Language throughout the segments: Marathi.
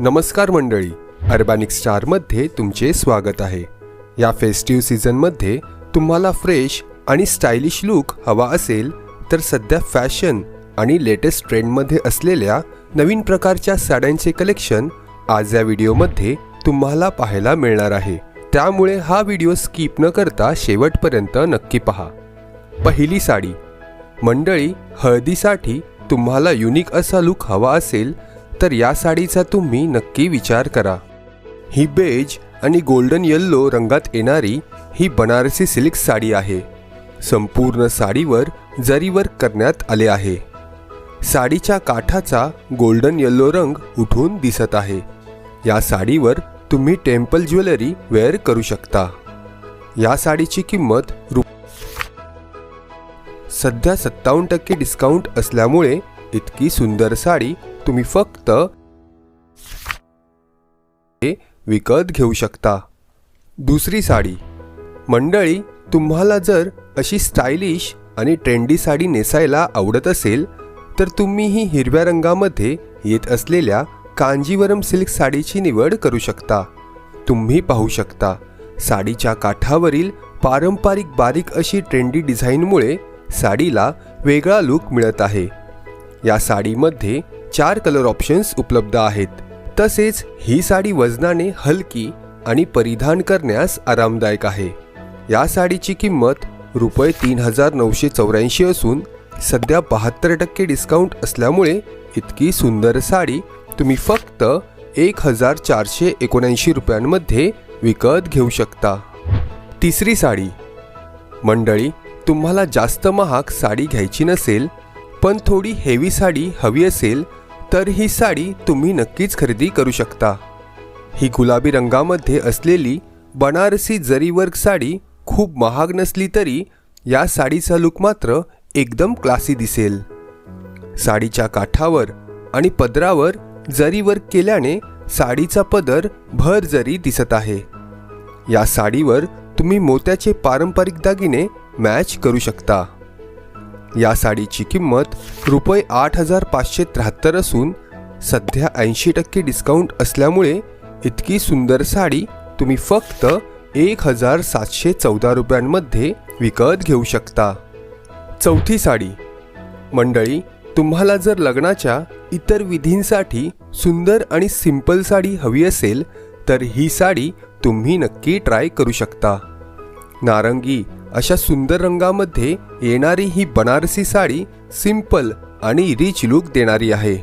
नमस्कार मंडळी. अर्बॅनिक स्टारमध्ये तुमचे स्वागत आहे. या फेस्टिव्ह सीझनमध्ये तुम्हाला फ्रेश आणि स्टायलिश लुक हवा असेल तर सध्या फॅशन आणि लेटेस्ट ट्रेंडमध्ये असलेल्या नवीन प्रकारच्या साड्यांचे कलेक्शन आज या व्हिडिओमध्ये तुम्हाला पाहायला मिळणार आहे. त्यामुळे हा व्हिडिओ स्किप न करता शेवटपर्यंत नक्की पहा. पहिली साडी. मंडळी हळदीसाठी तुम्हाला युनिक असा लुक हवा असेल तर या साडीचा तुम्ही नक्की विचार करा. ही बेज आणि गोल्डन येल्लो रंगात येणारी ही बनारसी सिल्क साडी आहे. संपूर्ण साडीवर जरीवर करण्यात आले आहे. साडीच्या काठाचा गोल्डन येल्लो रंग उठून दिसत आहे. या साडीवर तुम्ही टेम्पल ज्वेलरी वेअर करू शकता. या साडीची किंमत रु सध्या सत्तावन्न टक्के डिस्काउंट असल्यामुळे इतकी सुंदर साडी तुम्ही फक्त हे विकत घेऊ शकता. दुसरी साडी. मंडळी तुम्हाला जर अशी स्टायलिश आणि ट्रेंडी साडी नेसायला आवडत असेल तर तुम्ही ही हिरव्या रंगामध्ये येत असलेल्या कांजीवरम सिल्क साडीची निवड करू शकता. तुम्ही पाहू शकता साडीच्या काठावरील पारंपरिक बारीक अशी ट्रेंडी डिझाईनमुळे साडीला वेगळा लुक मिळत आहे. या साडीमध्ये चार कलर ऑप्शन्स उपलब्ध आहेत. तसेच ही साडी वजनाने हलकी आणि परिधान करण्यास आरामदायक आहे. या साडीची किंमत रुपये तीन हजार नऊशे चौऱ्याऐंशी असून सध्या बहात्तर टक्के डिस्काउंट असल्यामुळे इतकी सुंदर साडी तुम्ही फक्त एक हजार चारशे एकोणऐंशी रुपयांमध्ये विकत घेऊ शकता. तिसरी साडी. मंडळी तुम्हाला जास्त महाग साडी घ्यायची नसेल पण थोडी हेवी साडी हवी असेल तर ही साडी तुम्ही नक्कीच खरेदी करू शकता. ही गुलाबी रंगामध्ये असलेली बनारसी जरी वर्क साडी खूप महाग नसली तरी या साडीचा लुक मात्र एकदम क्लासी दिसेल. साडीच्या काठावर आणि पदरावर जरी वर्क केल्याने साडीचा पदर भर जरी दिसत आहे. या साडीवर तुम्ही मोत्याचे पारंपरिक दागिने मॅच करू शकता. या साडीची किंमत रुपये आठ हजार पाचशे त्र्याहत्तर असून सध्या ऐंशी टक्के डिस्काउंट असल्यामुळे इतकी सुंदर साडी तुम्ही फक्त एक हजार सातशे चौदा रुपयांमध्ये विकत घेऊ शकता. चौथी साडी. मंडळी तुम्हाला जर लग्नाच्या इतर विधींसाठी सुंदर आणि सिंपल साडी हवी असेल तर ही साडी तुम्ही नक्की ट्राय करू शकता. नारंगी अशा सुंदर रंगामध्ये येणारी ही बनारसी साडी सिंपल आणि रिच लुक देणारी आहे.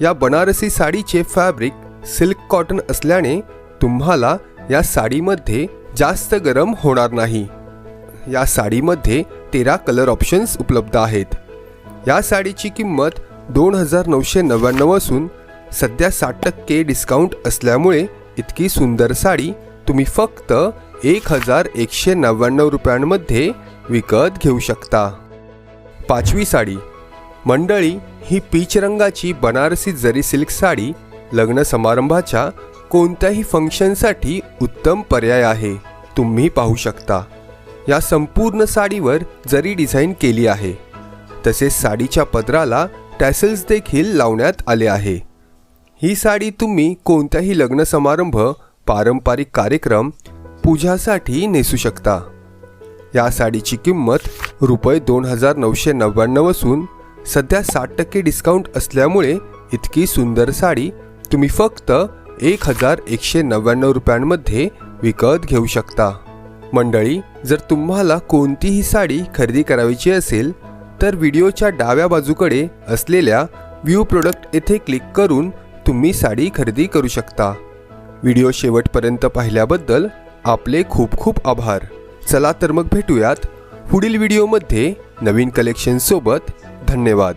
या बनारसी साडीचे फॅब्रिक सिल्क कॉटन असल्याने तुम्हाला या साडीमध्ये जास्त गरम होणार नाही. या साडीमध्ये तेरा कलर ऑप्शन्स उपलब्ध आहेत. या साडीची किंमत दोन हजार नऊशे नव्याण्णव असून सध्या साठ टक्के डिस्काउंट असल्यामुळे इतकी सुंदर साडी तुम्ही फक्त एक हजार एकशे नव्याण्णव रुपयांमध्ये विकत घेऊ शकता. पाचवी साडी. मंडळी ही पीच रंगाची बनारसी जरी सिल्क साडी लग्न समारंभाच्या कोणत्याही फंक्शनसाठी उत्तम पर्याय आहे. तुम्ही पाहू शकता. या संपूर्ण साडीवर जरी डिझाईन केली आहे तसेच साडीच्या पदराला टॅसल्स देखील लावण्यात आले आहे. ही साडी तुम्ही कोणत्याही लग्न समारंभ पारंपरिक कार्यक्रम पूजासाठी नेसू शकता. या साडीची किंमत रुपये दोन हजार नऊशे नव्याण्णव असून सध्या साठ टक्के डिस्काउंट असल्यामुळे इतकी सुंदर साडी तुम्ही फक्त एक हजार एकशे नव्याण्णव रुपयांमध्ये विकत घेऊ शकता. मंडळी जर तुम्हाला कोणतीही साडी खरेदी करायची असेल तर व्हिडिओच्या डाव्या बाजूकडे असलेल्या व्ह्यू प्रोडक्ट येथे क्लिक करून तुम्ही साडी खरेदी करू शकता. व्हिडिओ शेवटपर्यंत पाहिल्याबद्दल आपले खूप खूप आभार. चला तर मग भेटूयात पुढील व्हिडिओमध्ये नवीन कलेक्शनसोबत धन्यवाद.